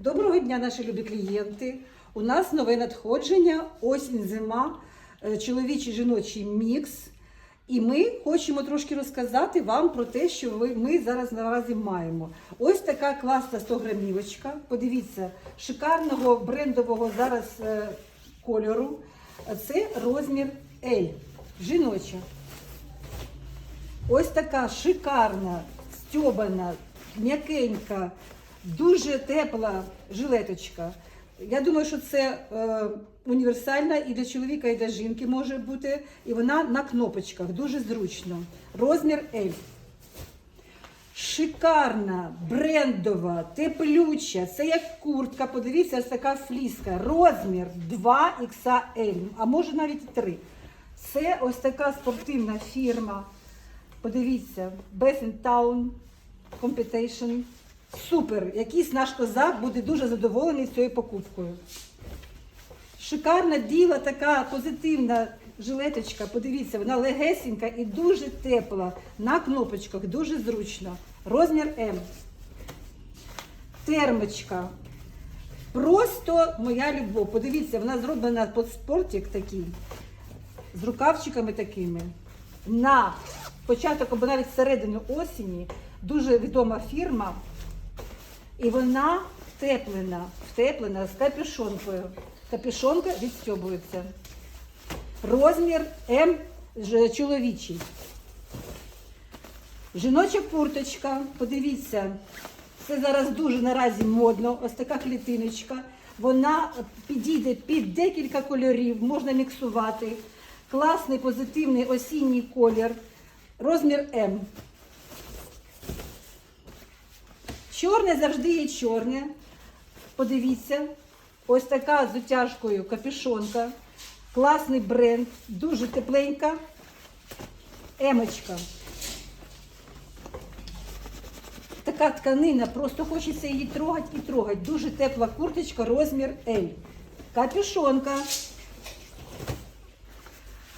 Доброго дня, наші любі клієнти. У нас нове надходження, осінь, зима, е, чоловічий жіночий мікс. І ми хочемо трошки розказати вам про те, що ми зараз наразі маємо. Ось така класна 100 грамівочка. Подивіться, шикарного брендового зараз е, кольору. Це розмір L, жіноча. Ось така шикарна, стьобана, м'якенька, дуже тепла жилеточка. Я думаю, що це е, універсальна і для чоловіка, і для жінки може бути. І вона на кнопочках, дуже зручно. Розмір L. Шикарна, брендова, теплюча. Це як куртка. Подивіться, ось така фліска. Розмір 2XL, а може навіть 3. Це ось така спортивна фірма. Подивіться, Best in Town Competition. Супер! Якийсь наш козак буде дуже задоволений цією покупкою. Шикарна біла така позитивна жилеточка. Подивіться, вона легесенька і дуже тепла. На кнопочках, дуже зручно. Розмір М. Термочка. Просто моя любов. Подивіться, вона зроблена під спортик такий, з рукавчиками такими. На початок або навіть середину осені дуже відома фірма. І вона втеплена, втеплена з капюшонкою. Капюшонка відстьобується. Розмір М чоловічий. Жіноча курточка, подивіться, це зараз дуже наразі модно. Ось така клітиночка. Вона підійде під декілька кольорів, можна міксувати. Класний позитивний осінній колір. Розмір М. Чорне завжди є чорне. Подивіться, ось така з утяжкою капюшонка. Класний бренд, дуже тепленька. Емочка. Така тканина, просто хочеться її трогати і трогати. Дуже тепла курточка, розмір L. Капюшонка.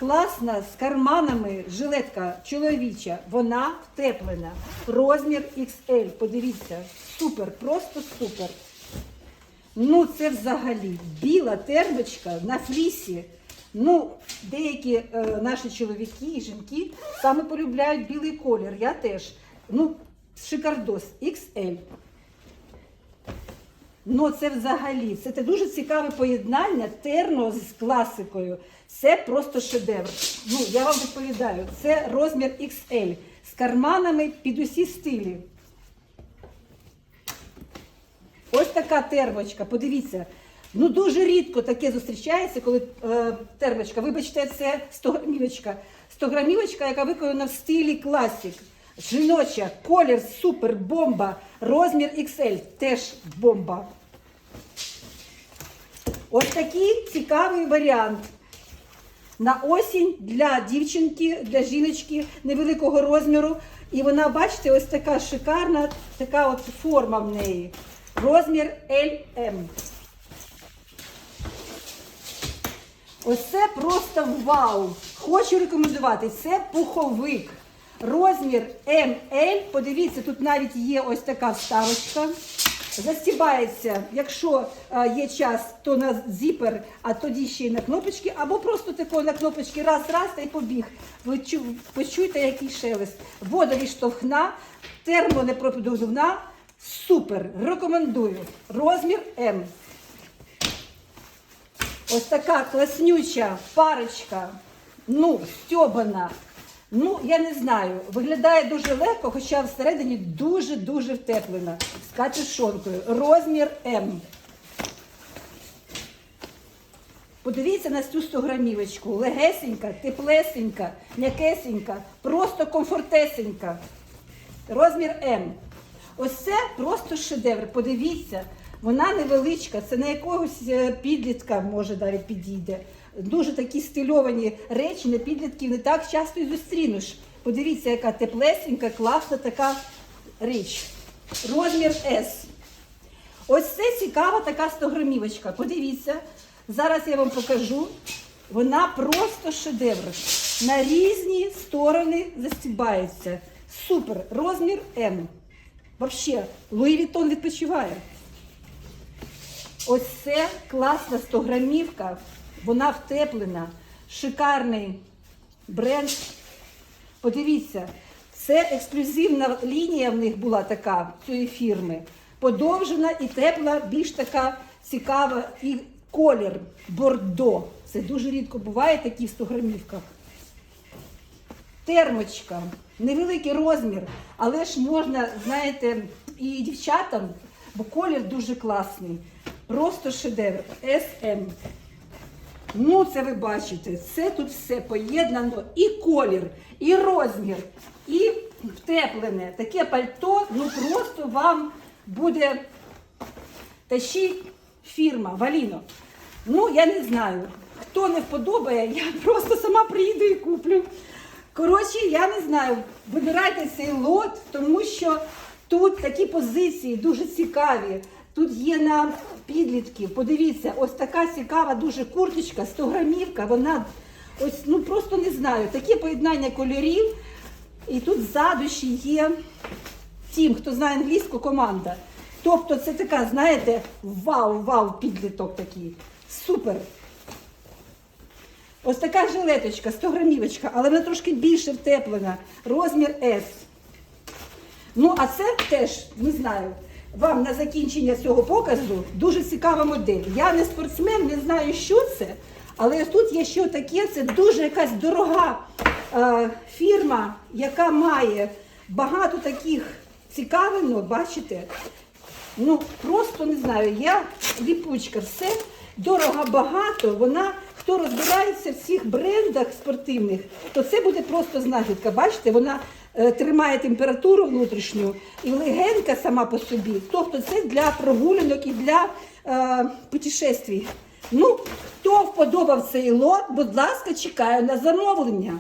Класна з карманами жилетка чоловіча. Вона втеплена. Розмір XL. Подивіться. Супер, просто супер. Ну, це взагалі біла термочка на флісі. Ну, деякі е, наші чоловіки і жінки саме полюбляють білий колір. Я теж. Ну, шикардос XL. Ну, це взагалі, це те дуже цікаве поєднання терно з класикою. Це просто шедевр. Ну, я вам відповідаю, це розмір XL з карманами під усі стилі. Ось така термочка, подивіться. Ну дуже рідко таке зустрічається, коли е, термочка, вибачте, це 100 грамівочка. 100 грамівочка, яка виконана в стилі класик. Жіноча, колір супер, бомба, розмір XL, теж бомба. Ось такий цікавий варіант. На осінь для дівчинки, для жіночки невеликого розміру. І вона, бачите, ось така шикарна, така от форма в неї. Розмір LM. Ось це просто вау! Хочу рекомендувати. Це пуховик. Розмір ML. Подивіться, тут навіть є ось така вставочка. Застібається, якщо е, є час, то на зіпер, а тоді ще й на кнопочки, або просто тако на кнопочки раз-раз та й побіг. Ви чу, почуйте, який шелест. Водовіштовхна, термонепродувна. Супер! Рекомендую. Розмір М. Ось така класнюча парочка, ну, стьобана. Ну, я не знаю, виглядає дуже легко, хоча всередині дуже-дуже втеплена. З капюшонкою. Розмір М. Подивіться на цю 100 грамівочку. Легесенька, теплесенька, м'якесенька, просто комфортесенька. Розмір М. Ось це просто шедевр. Подивіться, вона невеличка, це на якогось е, підлітка може навіть підійде. Дуже такі стильовані речі на підлітків не так часто і зустрінеш. Подивіться, яка теплесенька, класна така річ. Розмір S. Ось це цікава така 100 грамівочка. Подивіться, зараз я вам покажу. Вона просто шедевр. На різні сторони застібається. Супер. Розмір М. Вообще, Луї Вітон відпочиває. Ось це класна 100 грамівка. Вона втеплена. Шикарний бренд. Подивіться, це ексклюзивна лінія в них була така цієї фірми. Подовжена і тепла, більш така цікава. І колір бордо. Це дуже рідко буває такі в 100 грамівках. Термочка, невеликий розмір, але ж можна, знаєте, і дівчатам, бо колір дуже класний. Просто шедевр. SM. Ну, це ви бачите, це тут все поєднано. І колір, і розмір, і втеплене. Таке пальто, ну просто вам буде та ще й фірма Валіно. Ну, я не знаю. Хто не вподобає, я просто сама приїду і куплю. Коротше, я не знаю. Вибирайте цей лот, тому що тут такі позиції дуже цікаві. Тут є на підлітків. Подивіться, ось така цікава дуже курточка, 100 грамівка. Вона ось ну просто не знаю. Таке поєднання кольорів. І тут ззаду ще є тім, хто знає англійську команда. Тобто це така, знаєте, вау-вау, підліток такий. Супер. Ось така жилеточка, 100 грамівочка, але вона трошки більше втеплена. Розмір S. Ну, а це теж, не знаю, вам на закінчення цього показу дуже цікава модель. Я не спортсмен, не знаю, що це, але тут є що таке, це дуже якась дорога е, фірма, яка має багато таких цікавинок, бачите? Ну, просто не знаю, я ліпучка, все дорого багато. Вона, хто розбирається в цих брендах спортивних, то це буде просто знахідка. Бачите, вона тримає температуру внутрішню і легенька сама по собі. Тобто це для прогулянок і для е, путешествій. Ну, хто вподобав цей лот, будь ласка, чекаю на замовлення.